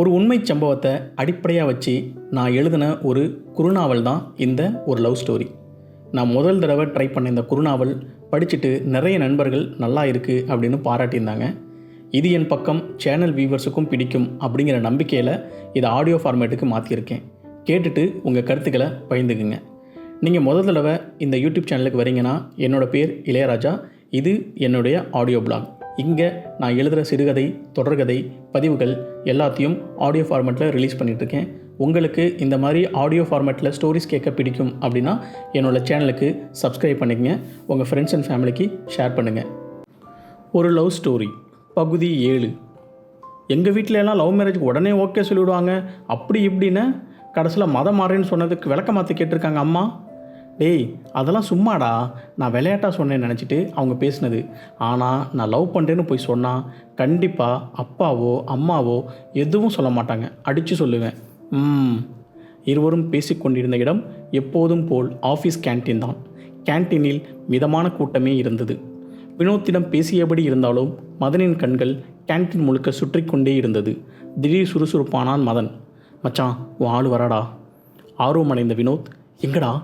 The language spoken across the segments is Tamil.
ஒரு உண்மை சம்பவத்தை அடிப்படையாக வச்சு நான் எழுதின ஒரு குறுநாவல் தான் இந்த ஒரு லவ் ஸ்டோரி நான் முதல் தடவை ட்ரை பண்ண இந்த குறுநாவல் படிச்சுட்டு நிறைய நண்பர்கள் நல்லா இருக்குது அப்படின்னு பாராட்டியிருந்தாங்க. இது என் பக்கம் சேனல் வியூவர்ஸுக்கும் பிடிக்கும் அப்படிங்கிற நம்பிக்கையில் இதை ஆடியோ ஃபார்மேட்டுக்கு மாற்றியிருக்கேன் கேட்டுட்டு உங்கள் கருத்துக்களை பகிர்ந்துக்குங்க. நீங்கள் முதல் தடவை இந்த யூடியூப் சேனலுக்கு வரீங்கன்னா என்னோடய பேர் இளையராஜா. இது என்னுடைய ஆடியோ பிளாக் இங்கே நான் எழுதுகிற சிறுகதை தொடர்கதை பதிவுகள் எல்லாத்தையும் ஆடியோ ஃபார்மேட்டில் ரிலீஸ் பண்ணிகிட்ருக்கேன் உங்களுக்கு இந்த மாதிரி ஆடியோ ஃபார்மேட்டில் ஸ்டோரிஸ் கேட்க பிடிக்கும் அப்படின்னா என்னோடய சேனலுக்கு சப்ஸ்கிரைப் பண்ணிக்கங்க. உங்கள் ஃப்ரெண்ட்ஸ் அண்ட் ஃபேமிலிக்கு ஷேர் பண்ணுங்கள் ஒரு லவ் ஸ்டோரி பகுதி ஏழு. எங்கள் வீட்டிலலாம் லவ் மேரேஜ்க்கு உடனே ஓகே சொல்லிவிடுவாங்க அப்படி இப்படின்னு கடைசியில் மதம் மாறேன்னு சொன்னதுக்கு விளக்க மாற்றி கேட்டிருக்காங்க அம்மா. டேய் அதெல்லாம் சும்மாடா. நான் விளையாட்டாக சொன்னேன்னு நினச்சிட்டு அவங்க பேசினது. ஆனால் நான் லவ் பண்ணுறேன்னு போய் சொன்னால் கண்டிப்பாக அப்பாவோ அம்மாவோ எதுவும் சொல்ல மாட்டாங்க. அடித்து சொல்லுவேன். ம். இருவரும் பேசிக்கொண்டிருந்த இடம் எப்போதும் போல் ஆஃபீஸ் கேன்டீன் தான். கேன்டீனில் மிதமான கூட்டமே இருந்தது. வினோத்திடம் பேசியபடி இருந்தாலும் மதனின் கண்கள் கேன்டீன் முழுக்க சுற்றி கொண்டே இருந்தது. திடீர் சுறுசுறுப்பானான் மதன். மச்சான் உன் ஆள் வரடா. ஆர்வமடைந்த வினோத் எங்கடா?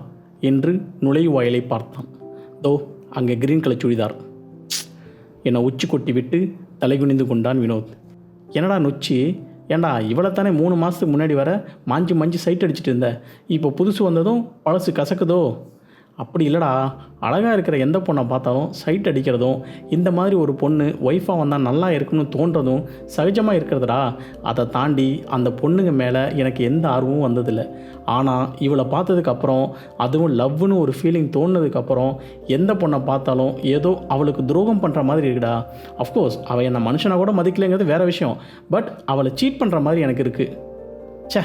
என்று நுழைவாயிலை பார்த்தான். தோ அங்கே கிரீன் கலர் சுடிதார். என்னை உச்சி கொட்டி விட்டு தலைகுனிந்து கொண்டான் வினோத். என்னடா நொச்சி? ஏண்டா இவ்வளோத்தானே மூணு மாதத்துக்கு முன்னாடி வர மாஞ்சி மாஞ்சி சைட் அடிச்சிட்டு இருந்த? இப்போ புதுசு வந்ததும் பழசு கசக்குதோ? அப்படி இல்லைடா. அழகாக இருக்கிற எந்த பொண்ணை பார்த்தாலும் சைட் அடிக்கிறதும் இந்த மாதிரி ஒரு பொண்ணு ஒய்ஃபாக வந்தால் நல்லா இருக்குன்னு தோன்றதும் சகஜமாக இருக்கிறதுடா. அதை தாண்டி அந்த பொண்ணுங்க மேலே எனக்கு எந்த ஆர்வமும் வந்ததில்லை. ஆனால் இவளை பார்த்ததுக்கப்புறம் அதுவும் லவ்னு ஒரு ஃபீலிங் தோணுனதுக்கப்புறம் எந்த பொண்ணை பார்த்தாலும் ஏதோ அவளுக்கு துரோகம் பண்ணுற மாதிரி இருக்குடா. அஃப்கோர்ஸ் அவள் என்னை மனுஷனை கூட மதிக்கலைங்கிறது வேறு விஷயம். பட் அவளை சீட் பண்ணுற மாதிரி எனக்கு இருக்குது சே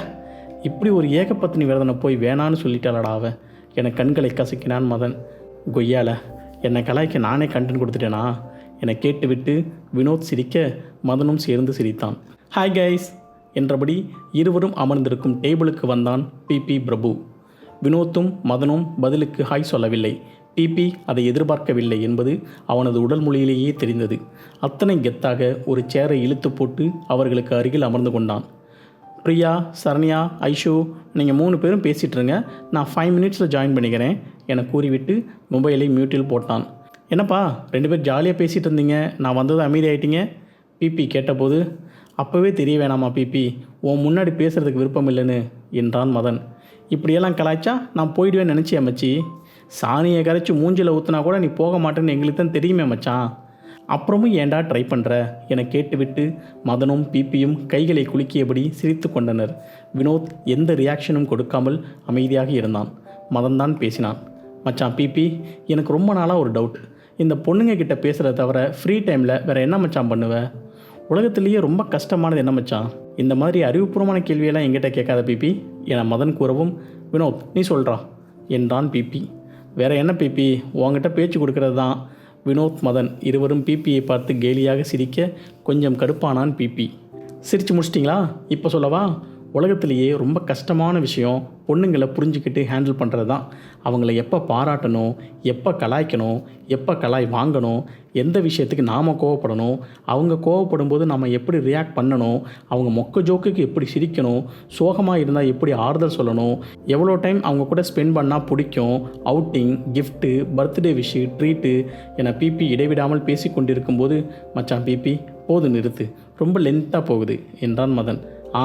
இப்படி ஒரு ஏகப்பத்தினி விரதனை போய் வேணான்னு சொல்லிட்டாளடா அவன் என கண்களை கசக்கினான் மதன். கொய்யால என்னை கலாய்க்க நானே கண்டென்ட் கொடுத்துட்டேனா? என கேட்டுவிட்டு வினோத் சிரிக்க மதனும் சேர்ந்து சிரித்தான். ஹாய் கைஸ் என்றபடி இருவரும் அமர்ந்திருக்கும் டேபிளுக்கு வந்தான் பிபி பிரபு. வினோத்தும் மதனும் பதிலுக்கு ஹாய் சொல்லவில்லை. பிபி அதை எதிர்பார்க்கவில்லை என்பது அவனது உடல் மொழியிலேயே தெரிந்தது. அத்தனை கெத்தாக ஒரு சேரை இழுத்து போட்டு அவர்களுக்கு அருகில் அமர்ந்து கொண்டான். பிரியா சரண்யா ஐஷு நீங்கள் மூணு பேரும் பேசிகிட்ருங்க நான் ஃபைவ் மினிட்ஸில் ஜாயின் பண்ணிக்கிறேன். என கூறிவிட்டு மொபைலை மியூட்டில் போட்டான். என்னப்பா ரெண்டு பேர் ஜாலியாக பேசிகிட்டு இருந்தீங்க நான் வந்தது அமைதியாயிட்டீங்க. பிபி கேட்டபோது அப்போவே தெரிய வேணாமா பிபி உன் முன்னாடி பேசுகிறதுக்கு விருப்பம் இல்லைன்னு என்றான் மதன். இப்படியெல்லாம் கலாய்ச்சா நான் போயிடுவேன்னு நினச்சி அமைச்சி சாணியை கரைச்சி மூஞ்சில் ஊற்றினா கூட நீ போக மாட்டேன்னு எங்களுக்கு தான் தெரியுமே மச்சான். அப்புறமும் ஏண்டா ட்ரை பண்ணுற என கேட்டுவிட்டு மதனும் பிபியும் கைகளை குலுக்கியபடி சிரித்து கொண்டனர். வினோத் எந்த ரியாக்ஷனும் கொடுக்காமல் அமைதியாக இருந்தான். மதன் தான் பேசினான். மச்சான் பிபி எனக்கு ரொம்ப நாளாக ஒரு டவுட் இந்த பொண்ணுங்க கிட்ட பேசுகிறத தவிர ஃப்ரீ டைமில் வேறு என்ன மச்சான் பண்ணுவ? உலகத்திலேயே ரொம்ப கஷ்டமானது என்ன மச்சான்? இந்த மாதிரி அறிவுபூர்வமான கேள்வியெல்லாம் எங்கிட்ட கேட்காத பிபி. என மதன் கூறவும் வினோத் நீ சொல்கிறா என்றான் பிபி. வேற என்ன பிபி? உங்ககிட்ட பேச்சு கொடுக்கறது தான் வினோத் மதன் இருவரும் பிபியை பார்த்து கேலியாக சிரிக்க கொஞ்சம் கடுப்பானான் பிபி சிரித்து முடிச்சிட்டிங்களா? இப்போ சொல்லவா? உலகத்திலேயே ரொம்ப கஷ்டமான விஷயம் பொண்ணுங்களை புரிஞ்சுக்கிட்டு ஹேண்டில் பண்ணுறது தான். அவங்கள எப்போ பாராட்டணும் எப்போ கலாய்க்கணும் எப்போ கலாய் வாங்கணும் எந்த விஷயத்துக்கு நாம் கோவப்படணும் அவங்க கோவப்படும் போது நம்ம எப்படி ரியாக்ட் பண்ணணும் அவங்க மொக்க ஜோக்குக்கு எப்படி சிரிக்கணும் சோகமாக இருந்தால் எப்படி ஆறுதல் சொல்லணும் எவ்வளோ டைம் அவங்க கூட ஸ்பெண்ட் பண்ணால் பிடிக்கும் outing gift birthday wish treat என பிபி இடைவிடாமல் பேசி கொண்டிருக்கும்போது மச்சான் பிபி போது நிறுத்து. ரொம்ப லென்த்தாக போகுது என்றான் மதன். ஆ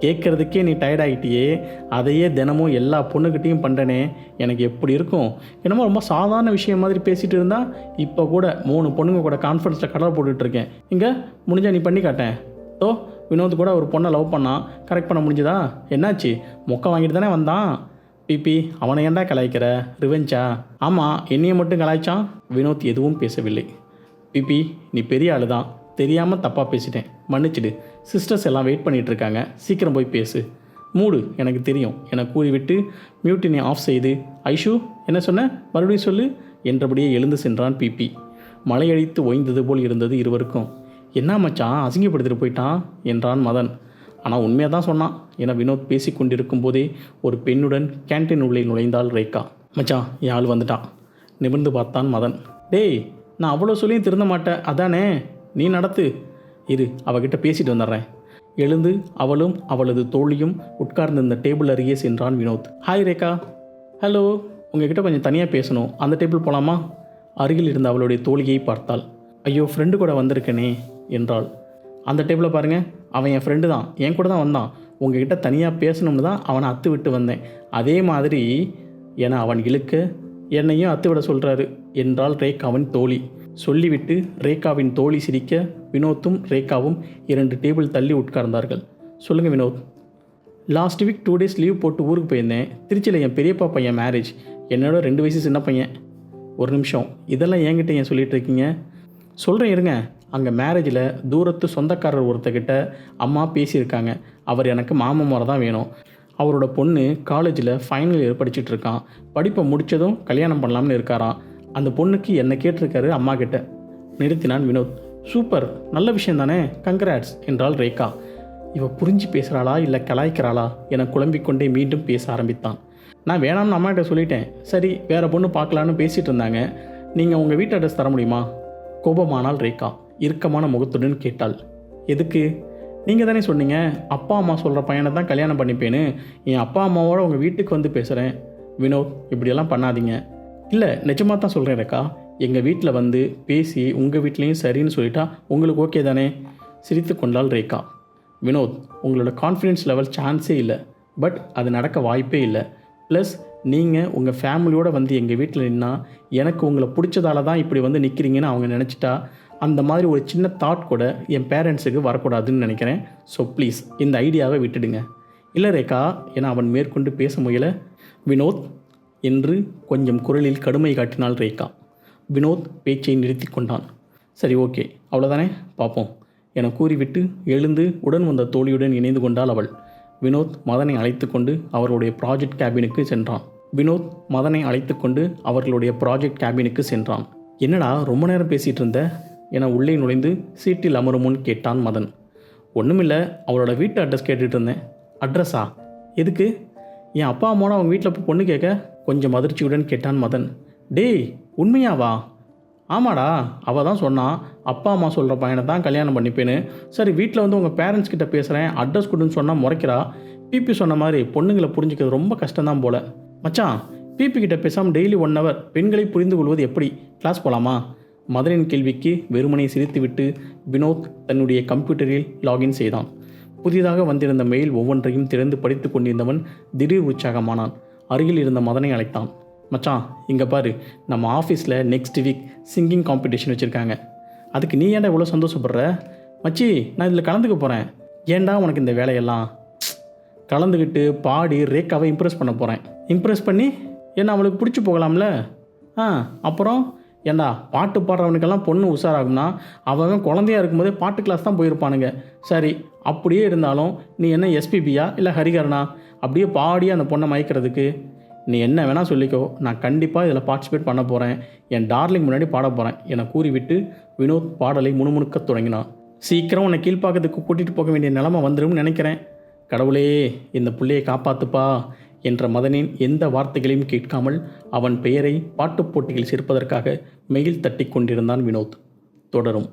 கேட்குறதுக்கே நீ டயர்ட் ஆகிட்டியே அதையே தினமும் எல்லா பொண்ணுக்கிட்டேயும் பண்ணுறனே எனக்கு எப்படி இருக்கும்? என்னமோ ரொம்ப சாதாரண விஷயம் மாதிரி பேசிகிட்டு இருந்தால் இப்போ கூட மூணு பொண்ணுங்க கூட கான்ஃபரன்ஸில் கடலை போட்டுட்ருக்கேன் இங்கே முடிஞ்சால் நீ பண்ணி காட்டேன். ஓ வினோத் கூட ஒரு பொண்ணை லவ் பண்ணான் கரெக்ட் பண்ண முடிஞ்சதா? என்னாச்சு? மொக்க வாங்கிட்டு தானே வந்தான்? பிபி அவனை ஏன்டா கலாய்க்கிற? ரிவெஞ்சா? ஆமாம் என்னையை மட்டும் கலாய்ச்சான்? வினோத் எதுவும் பேசவில்லை. பிபி நீ பெரிய ஆளு தான் தெரியாமல் தப்பாக பேசிட்டேன். மன்னிச்சிடு. சிஸ்டர்ஸ் எல்லாம் வெயிட் பண்ணிகிட்ருக்காங்க சீக்கிரம் போய் பேசு. மூடு. எனக்கு தெரியும். என கூறிவிட்டு மியூட்டினை ஆஃப் செய்து ஐஷு என்ன சொன்ன? மறுபடியும் சொல்லு. என்றபடியே எழுந்து சென்றான் பிபி மலையழித்து ஓய்ந்தது போல் இருந்தது இருவருக்கும். என்ன மச்சான்? அசிங்கப்படுத்திட்டு போயிட்டான்? என்றான் மதன். ஆனால் உண்மையாக தான் சொன்னான். என வினோத் பேசி கொண்டிருக்கும் போதே ஒரு பெண்ணுடன் கேன்டீன் உள்ளே நுழைந்தாள் ரேகா. மச்சான் யாழ் வந்துட்டான். நிமிர்ந்து பார்த்தான் மதன். டேய் நான் அவ்வளோ சொல்லியும் திருந்த மாட்டேன். அதானே? நீ நடத்து. இரு அவகிட்ட பேசிட்டு வந்துடுறேன். எழுந்து அவளும் அவளது தோழியும் உட்கார்ந்திருந்த டேபிள் அருகே சென்றான் வினோத். ஹாய் ரேகா. ஹலோ உங்ககிட்ட கொஞ்சம் தனியாக பேசணும். அந்த டேபிள் போகலாமா அருகில் இருந்த அவளுடைய தோழியை பார்த்தாள். ஐயோ ஃப்ரெண்டு கூட வந்திருக்கனே என்றாள். அந்த டேபிளை பாருங்கள் அவன் என் ஃப்ரெண்டு தான். என் கூட தான் வந்தான். உங்ககிட்ட தனியாக பேசணும்னு தான் அவனை அத்து விட்டு வந்தேன். அதே மாதிரி என அவன் இழுக்க என்னையும் அத்து விட சொல்கிறாரு என்றாள் ரேகாவின் தோழி. சொல்லிவிட்டு ரேகாவின் தோழி சிரிக்க வினோத்தும் ரேகாவும் இரண்டு டேபிள் தள்ளி உட்கார்ந்தார்கள். சொல்லுங்கள் Vinod. Last week two days leave போட்டு ஊருக்கு போயிருந்தேன். திருச்சியில் என் பெரியப்பா பையன் மேரேஜ் என்னோட ரெண்டு வயசு சின்ன பையன். ஒரு நிமிஷம். இதெல்லாம் என்கிட்ட ஏன் சொல்லிகிட்டு இருக்கீங்க? சொல்கிறேன் இருங்க. அங்கே மேரேஜில் தூரத்து சொந்தக்காரர் ஒருத்தர்கிட்ட அம்மா பேசியிருக்காங்க. அவர் எனக்கு மாமன் முறை தான் வேணும். அவரோட பொண்ணு காலேஜில் ஃபைனல் இயர் படிச்சுட்டு இருக்கான். படிப்பை முடித்ததும் கல்யாணம் பண்ணலாம்னு இருக்காராம். அந்த பொண்ணுக்கு என்னை கேட்டிருக்காரு அம்மா கிட்ட. நிறுத்தினான் வினோத். சூப்பர் நல்ல விஷயம் தானே? கங்க்ராட்ஸ் என்றாள் ரேகா. இவ புரிஞ்சு பேசுகிறாளா இல்லை கலாய்க்கிறாளா என குழம்பிக்கொண்டே மீண்டும் பேச ஆரம்பித்தான். நான் வேணாம்னு அம்மாகிட்ட சொல்லிட்டேன். சரி வேற பொண்ணு பார்க்கலான்னு பேசிகிட்டு இருந்தாங்க. நீங்கள் உங்கள் வீட்டு அட்ரஸ் தர முடியுமா? கோபமானால் ரேகா. இறுக்கமான முகத்துடன் கேட்டாள். எதுக்கு? நீங்கள் தானே சொன்னீங்க அப்பா அம்மா சொல்கிற பையனை தான் கல்யாணம் பண்ணிப்பேன்னு. என் அப்பா அம்மாவோட உங்கள் வீட்டுக்கு வந்து பேசுகிறேன் வினோத் இப்படியெல்லாம் பண்ணாதீங்க. இல்லை நிஜமாக தான் சொல்கிறேன் ரேக்கா எங்கள் வீட்டில் வந்து பேசி உங்கள் வீட்லேயும் சரின்னு சொல்லிட்டா உங்களுக்கு ஓகே தானே? சிரித்து கொண்டாள் ரேகா. வினோத் உங்களோட கான்ஃபிடென்ஸ் லெவல் சான்ஸே இல்லை. பட் அது நடக்க வாய்ப்பே இல்லை. ப்ளஸ் நீங்கள் உங்கள் ஃபேமிலியோடு வந்து எங்கள் வீட்டில் நின்னா எனக்கு உங்களை பிடிச்சதால தான் இப்படி வந்து நிற்கிறீங்கன்னு அவங்க நினச்சிட்டா அந்த மாதிரி ஒரு சின்ன தாட் கூட என் பேரண்ட்ஸுக்கு வரக்கூடாதுன்னு நினைக்கிறேன். ஸோ ப்ளீஸ் இந்த ஐடியாவை விட்டுடுங்க. இல்லை ரேகா ஏன்னா அவன் மேற்கொண்டு பேச முயல. வினோத் என்று கொஞ்சம் குரலில் கடுமை காட்டினாள் ரேகா. வினோத் பேச்சை நிறுத்தி கொண்டான். சரி ஓகே அவ்வளோதானே பார்ப்போம் என கூறிவிட்டு எழுந்து உடன் வந்த தோழியுடன் இணைந்து கொண்டாள் அவள். வினோத் மதனை அழைத்து கொண்டு அவர்களுடைய ப்ராஜெக்ட் கேபினுக்கு சென்றான். வினோத் மதனை அழைத்து கொண்டு அவர்களுடைய ப்ராஜெக்ட் கேபினுக்கு சென்றான். என்னடா ரொம்ப நேரம் பேசிகிட்டு இருந்த? என உள்ளே நுழைந்து சீட்டில் அமரும் முன் கேட்டான் மதன். ஒன்றுமில்லை அவளோட வீட்டு அட்ரஸ் கேட்டுட்டு இருந்தேன். அட்ரஸா எதுக்கு? என் அப்பா அம்மாவோட அவங்க வீட்டில் போய் பொண்ணு கேட்க? கொஞ்சம் அதிர்ச்சியுடன் கேட்டான் மதன். டேய் உண்மையாவா? ஆமாடா அவள் தான் சொன்னான் அப்பா அம்மா சொல்கிற பையனை தான் கல்யாணம் பண்ணிப்பேன்னு. சரி வீட்டில் வந்து உங்கள் பேரண்ட்ஸ் கிட்ட பேசுகிறேன் அட்ரஸ் கொடுன்னு சொன்னால் முறைக்கிறா. பிபி சொன்ன மாதிரி பொண்ணுங்களை புரிஞ்சுக்கிறது ரொம்ப கஷ்டம்தான் போல. மச்சான் பிபி கிட்ட பேசாமல் டெய்லி ஒன் ஹவர் பெண்களை புரிந்து கொள்வது எப்படி? கிளாஸ் போகலாமா மதனின் கேள்விக்கு வெறுமனை சிரித்துவிட்டு வினோத் தன்னுடைய கம்ப்யூட்டரில் லாகின் செய்தான். புதிதாக வந்திருந்த மெயில் ஒவ்வொன்றையும் திறந்து படித்து கொண்டிருந்தவன் திடீர் உற்சாகமானான். அருகில் இருந்த மதனை அழைத்தான். மச்சான் இங்கே பாரு நம்ம ஆஃபீஸில் நெக்ஸ்ட் வீக் சிங்கிங் காம்படிஷன் வச்சுருக்காங்க. அதுக்கு நீ ஏன்டா இவ்வளோ சந்தோஷப்படுற? மச்சி நான் இதில் கலந்துக்க போகிறேன் ஏன்டா உனக்கு இந்த வேலையெல்லாம்? கலந்துக்கிட்டு பாடி ரேக்காவை இம்ப்ரெஸ் பண்ண போகிறேன் இம்ப்ரெஸ் பண்ணி? என்ன அவளுக்கு பிடிச்சி போகலாம்ல? ஆ அப்புறம்? ஏண்டா பாட்டு பாடுறவனுக்கெல்லாம் பொண்ணு உஷாராகும்னா அவன் குழந்தையா இருக்கும்போதே பாட்டு கிளாஸ் தான் போயிருப்பானுங்க. சரி அப்படியே இருந்தாலும் நீ என்ன எஸ்பிபியா இல்லை ஹரிகரனா? அப்படியே பாடி அந்த பொண்ணை மயக்கிறதுக்கு. நீ என்ன வேணால் சொல்லிக்கோ நான் கண்டிப்பாக இதில் பார்ட்டிசிபேட் பண்ண போகிறேன் என் டார்லிங் முன்னாடி பாட போகிறேன் என கூறிவிட்டு வினோத் பாடலை முணுமுணுக்க தொடங்கினான். சீக்கிரம் உன்னை கீழ்ப்பாக்கத்துக்கு கூட்டிகிட்டு போக வேண்டிய நிலமை வந்துரும்னு நினைக்கிறேன். கடவுளே இந்த பிள்ளையை காப்பாற்றுப்பா என்ற மதனின் எந்த வார்த்தைகளையும் கேட்காமல் அவன் பெயரை பாட்டுப் போட்டியில் சேர்ப்பதற்காக மெயில் தட்டி கொண்டிருந்தான் வினோத். தொடரும்.